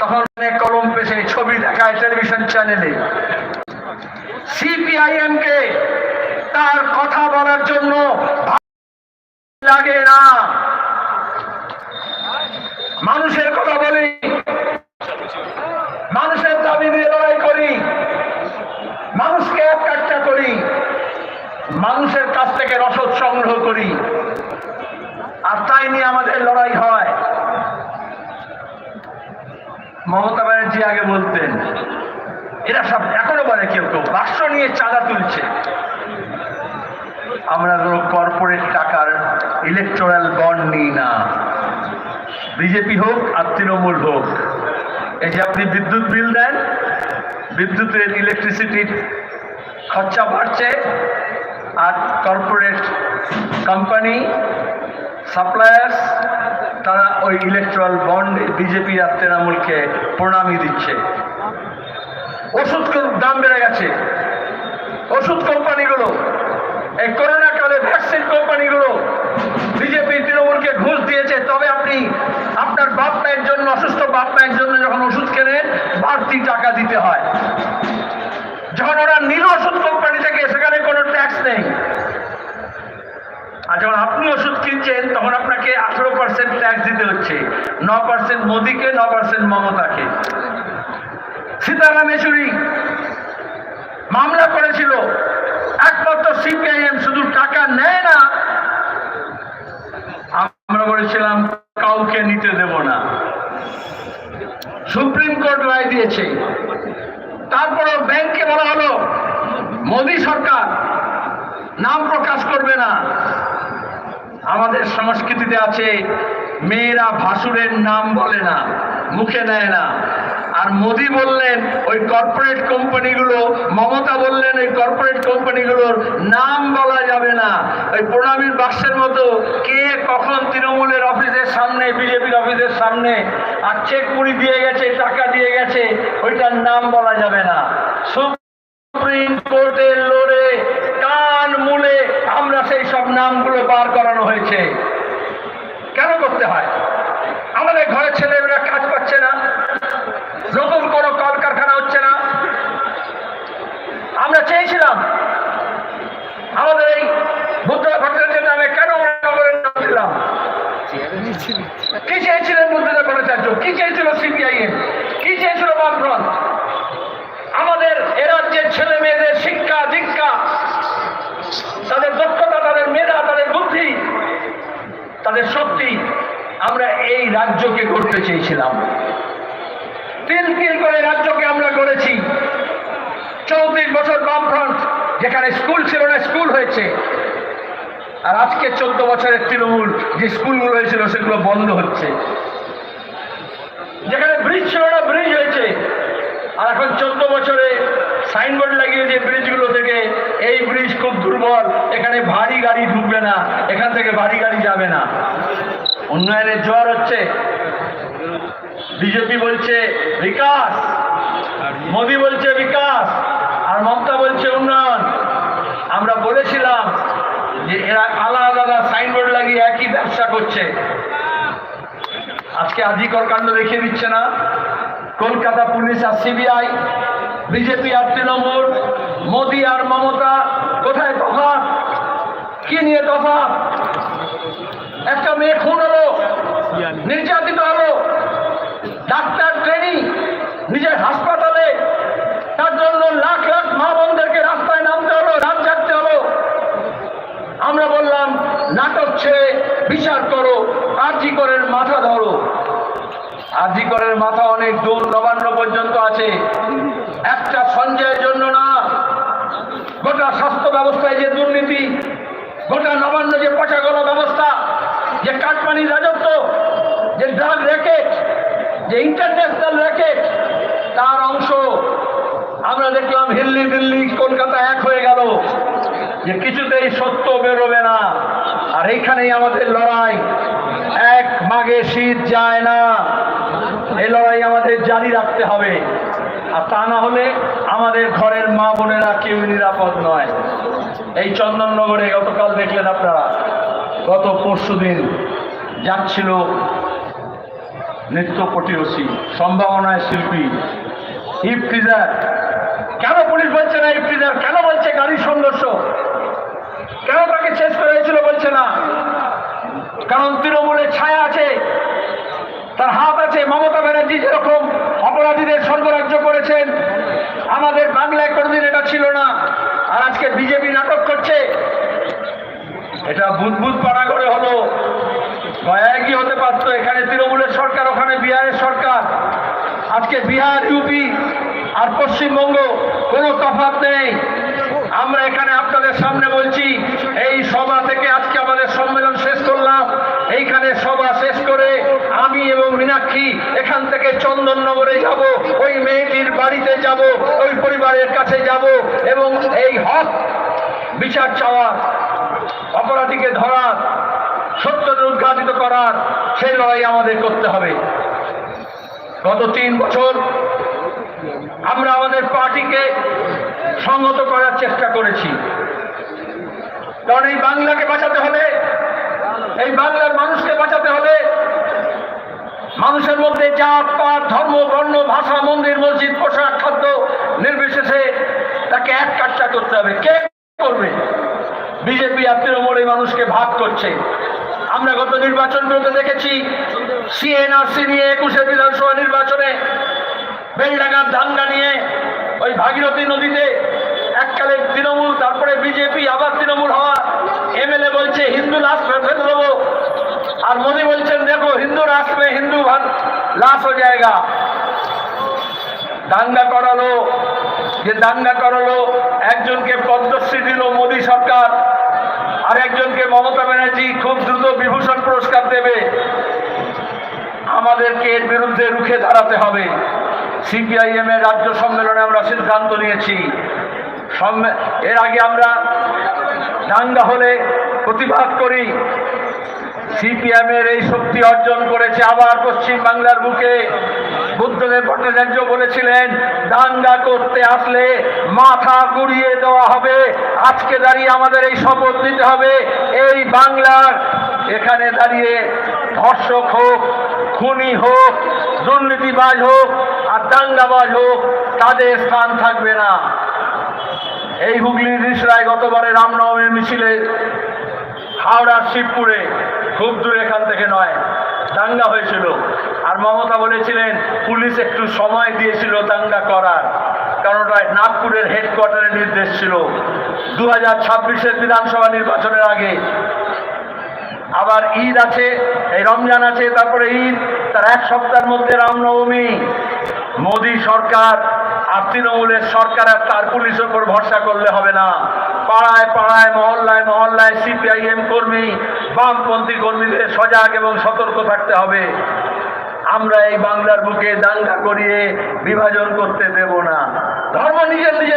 তখন কলম পেশে ছবি দেখায় টেলিভিশন চ্যানেলে সিপিআইএম কে তার কথা বলার জন্য লাগে না। মানুষের কথা বলি, মানুষের দাবি নিয়ে লড়াই করি, মানুষকে এক একটা করি, মানুষের কাছ থেকে রসদ সংগ্রহ করি। আর তাই নিয়ে আমাদের লড়াই হয়। মমতা ব্যানার্জি আগে বলতেন, এরা সব এখনও বলে কেউ কেউ রাষ্ট্র নিয়ে চাঁদা তুলছে। আমরা কোনো কর্পোরেট টাকার ইলেকট্রাল বন্ড নিই না। বিজেপি হোক আর তৃণমূল হোক। এই যে আপনি বিদ্যুৎ বিল দেন, বিদ্যুতের ইলেকট্রিসিটির খরচা বাড়ছে, আর কর্পোরেট কোম্পানি সাপ্লায়ার্স তারা ওই ইলেকট্রাল বন্ড বিজেপি আর তৃণমূলকে প্রণামী দিচ্ছে। ওষুধ দাম বেড়ে গেছে। ওষুধ কোম্পানিগুলো, এই করোনা কালে ভ্যাকসিন কোম্পানিগুলো বিজেপি তৃণমূলকে ঘুষ দিয়েছে। তবে আপনি, আপনার বাপ মায়ের জন্য, অসুস্থ বাপ মায়ের জন্য যখন ওষুধ কেনেন, বাড়তি টাকা দিতে হয়। যখন ওরা নিল ওষুধ কোম্পানি থেকে সেখানে কোনো ট্যাক্স নেই আর যখন আপনি ওষুধ কিনছেন, তখন আপনাকে আঠেরো পার্সেন্ট ট্যাক্স দিতে হচ্ছে। ন পার্সেন্ট মোদিকে, ন পার্সেন্ট মমতাকে। সীতারাম yechuri মামলা করেছিল। একমাত্র সিপিআইএম শুধু টাকা নেয় না। আমরা বলেছিলাম, কাউকে নিতে দেব না। সুপ্রিম কোর্ট রায় দিয়েছে। তারপরে ব্যাংকে বলা হলো, মোদী সরকার নাম প্রকাশ করবে না। আমাদের সংস্কৃতিতে আছে, মেয়েরা ভাসুরের নাম বলে না, মুখে নেয় না। আর মোদি বললেন, ওই কর্পোরেট কোম্পানিগুলো মমতা বললেন, ওই কর্পোরেট কোম্পানিগুলোর নাম বলা যাবে না। ওই প্রণামীর বাক্সের মতো কে কখন তৃণমূলের অফিসের সামনে, বিজেপির অফিসের সামনে, আর চেক পুরি দিয়ে গেছে, টাকা দিয়ে গেছে, ওইটার নাম বলা যাবে না। সুপ্রিম কোর্টে লড়ে কান মূলে আমরা সেই সব নামগুলো বার করানো হয়েছে। কেন করতে হয়? আমাদের ঘরের ছেলেমেয়েরা কাজ পাচ্ছে না। নতুন কোনো কলকারখানা হচ্ছে না। আমরা চেয়েছিলাম, আমাদের এই বুদ্ধ ভট্টাচার্যের নামে কেন নগরের নাম দিলাম? কি চেয়েছিলেন বুদ্ধদেব ভট্টাচার্য কি চেয়েছিল সিপিআইএম? কি চেয়েছিল বামফ্রন্ট? আমাদের এ রাজ্যের ছেলে মেয়েদের শিক্ষা দীক্ষা তাদের দক্ষতা তাদের মেধা তাদের বুদ্ধি তাদের শক্তি আমরা এই রাজ্যকে করতে চেয়েছিলাম। তিল তিল করে রাজ্যকে আমরা গড়েছি। চৌত্রিশ বছর বামফ্রন্ট, যেখানে স্কুল ছিল না, স্কুল হয়েছে। আর আজকে চোদ্দ বছরের তৃণমূল, যে স্কুলগুলো হয়েছিল, সেগুলো বন্ধ হচ্ছে। যেখানে ব্রিজ ছিল না, ব্রিজ হয়েছে। আর এখন চোদ্দ বছরে সাইনবোর্ড লাগিয়েছে ব্রিজগুলো থেকে, এই ব্রিজ খুব দুর্বল, এখানে ভারী গাড়ি ঢুকবে না, এখান থেকে ভারী গাড়ি যাবে না। উন্নয়নের জোয়ার হচ্ছে। বিজেপি বলছে, বিকাশ। মোদি বলছে, বিকাশ। আর মমতা বলছে, উন্নয়ন। আমরা বলেছিলাম যে এরা আলাদা আলাদা সাইনবোর্ড লাগিয়ে একই ব্যবসা করছে। আজকে আজিকর কাণ্ড দেখিয়ে দিচ্ছে না। কলকাতা পুলিশ আর সিবিআই, বিজেপি আর তৃণমূল, মোদি আর মমতা, কোথায় তফাৎ? কি নিয়ে তফাৎ? একটা মেয়ে খুন হলো নির্যাতিত হলো ডাক্তার ট্রেনিং নিজের হাসপাতালে তার জন্য লাখ লাখ মা বোনদেরকে রাস্তায় নামতে হলো রাত জাগতে হলো। আমরা বললাম নাটক ছেড়ে বিচার করো আর্জি করের মাথা ধরো। আর্জি করের মাথা অনেক দূর নবান্ন পর্যন্ত আছে। একটা সঞ্জয়ের জন্য না গোটা স্বাস্থ্য ব্যবস্থায় যে দুর্নীতি গোটা নবান্ন যে পচাগলা ব্যবস্থা যে কাটমানি রাজত্ব, যে ড্রাগ র্যাকেট যে ইন্টারন্যাশনাল র্যাকেট তার অংশ আমরা দেখলাম হিল্লি দিল্লি কলকাতা এক হয়ে গেল, যে কিছুতেই সত্য বেরোবে না। আর এইখানেই আমাদের লড়াই, এক মাগে শীত যায় না। এই লড়াই আমাদের জারি রাখতে হবে। আর তা না হলে আমাদের ঘরের মা বোনেরা কেউ নিরাপদ নয়। এই চন্দননগরে গতকাল দেখলেন আপনারা। গত পরশু দিন যাচ্ছিল নৃত্য পটিয়সী সম্ভাবনায় শিল্পী। ইফটিজার কেন পুলিশ বলছে না ইফটিজার কেন বলছে গাড়ির সংঘর্ষ? কেন তাকে শেষ করা হয়েছিল বলছে না? কারণ তৃণমূলের ছায়া আছে, তার হাত আছে। মমতা ব্যানার্জি যেরকম অপরাধীদের সর্বরাজ্য করেছেন, আমাদের বাংলায় কোনোদিন এটা ছিল না। আর আজকে বিজেপি নাটক করছে এটা বুদবুদ পাড়া করে হলো কি হতে পারত? এখানে তৃণমূলের সরকার, ওখানে বিহারের সরকার। আজকে বিহার, ইউপি আর পশ্চিমবঙ্গ কোনো তফাৎ নেই। আমরা এখানে আপনাদের সামনে বলছি, এই সভা থেকে আজকে আমাদের সম্মেলন শেষ করলাম। এইখানে সভা শেষ করে আমি এবং মীনাক্ষী এখান থেকে চন্দননগরে যাব, ওই মেয়েটির বাড়িতে যাব, ওই পরিবারের কাছে যাব এবং এই হক বিচার চাওয়ার অপরাধীকে ধরার, সত্যকে উদ্ঘাটিত করার, সেই লড়াই আমাদের করতে হবে। গত তিন বছর আমরা আমাদের পার্টিকে সংহত করার চেষ্টা করেছি। কারণ এই বাংলাকে বাঁচাতে হলে, এই বাংলার মানুষকে বাঁচাতে হলে মানুষের মধ্যে জাত, পাত, ধর্ম, বর্ণ, ভাষা, মন্দির, মসজিদ, পোশাক, খাদ্য নির্বিশেষে তাকে এক কাটটা করতে হবে। কে করবে? বিজেপি আর তৃণমূল এই মানুষকে ভাগ করছে। আমরা গত নির্বাচন নির্বাচনগুলোতে দেখেছি সিএনআরসি নিয়ে একুশে বিধানসভা নির্বাচনে বেলডাঙ্গার দাঙ্গা নিয়ে ওই ভাগীরথী নদীতে এককালে তৃণমূল, তারপরে বিজেপি আবার তৃণমূল হওয়া এমএলএ বলছে, হিন্দু লাশ ফেলে দেবো। আর মোদী বলছেন, দেখো, হিন্দু রাষ্ট্রে হিন্দু লাশ হয়ে জায়গা। দাঙ্গা করালো যে দাঙ্গা করালো, একজনকে পদ্মশ্রী দিল মোদী সরকার আর একজনকে মমতা ব্যানার্জি খুব দ্রুত বিভূষণ পুরস্কার দেবে। আমাদেরকে এর বিরুদ্ধে রুখে দাঁড়াতে হবে। সিপিআইএম এর রাজ্য সম্মেলনে আমরা সিদ্ধান্ত নিয়েছি। এর আগে আমরা দাঙ্গা হলে প্রতিবাদ করি। সিপিএম এর এই শক্তি অর্জন করেছে আবার পশ্চিম বাংলার বুকে। বুদ্ধদেব ভট্টাচার্য বলেছিলেন, দাঙ্গা করতে আসলে মাথা গুড়িয়ে দেওয়া হবে। আজকে দাঁড়িয়ে আমাদের এই শপথ নিতে হবে। এই বাংলার এখানে দাঁড়িয়ে ধর্ষক হোক, খুনি হোক, দুর্নীতিবাজ হোক আর দাঙ্গাবাজ হোক, তাদের স্থান থাকবে না। এই হুগলির রিসরায় গতবারে রামনবমীর মিছিলে হাওড়ার শিবপুরে খুব দূর এখান থেকে নয়, দাঙ্গা হয়েছিল। আর মমতা বলেছিলেন, পুলিশ একটু সময় দিয়েছিল দাঙ্গা করার। কারণ নাগপুরের হেডকোয়ার্টারের নির্দেশ ছিল। দু হাজার ছাব্বিশের বিধানসভা নির্বাচনের আগে। আবার ঈদ আছে, এই রমজান আছে, তারপরে ঈদ, তার এক সপ্তাহের মধ্যে রামনবমী। মোদী সরকার আর তৃণমূলের সরকার আর তার পুলিশের উপর ভরসা করলে হবে না। পাড়ায় পাড়ায়, মহল্লায় মহল্লায় সিপিআইএম কর্মী, বামপন্থী কর্মীদের সজাগ এবং সতর্ক থাকতে হবে। আমরা এই বাংলার বুকে দাঙ্গা করিয়ে বিভাজন করতে দেব না। ধর্ম নিজের নিজের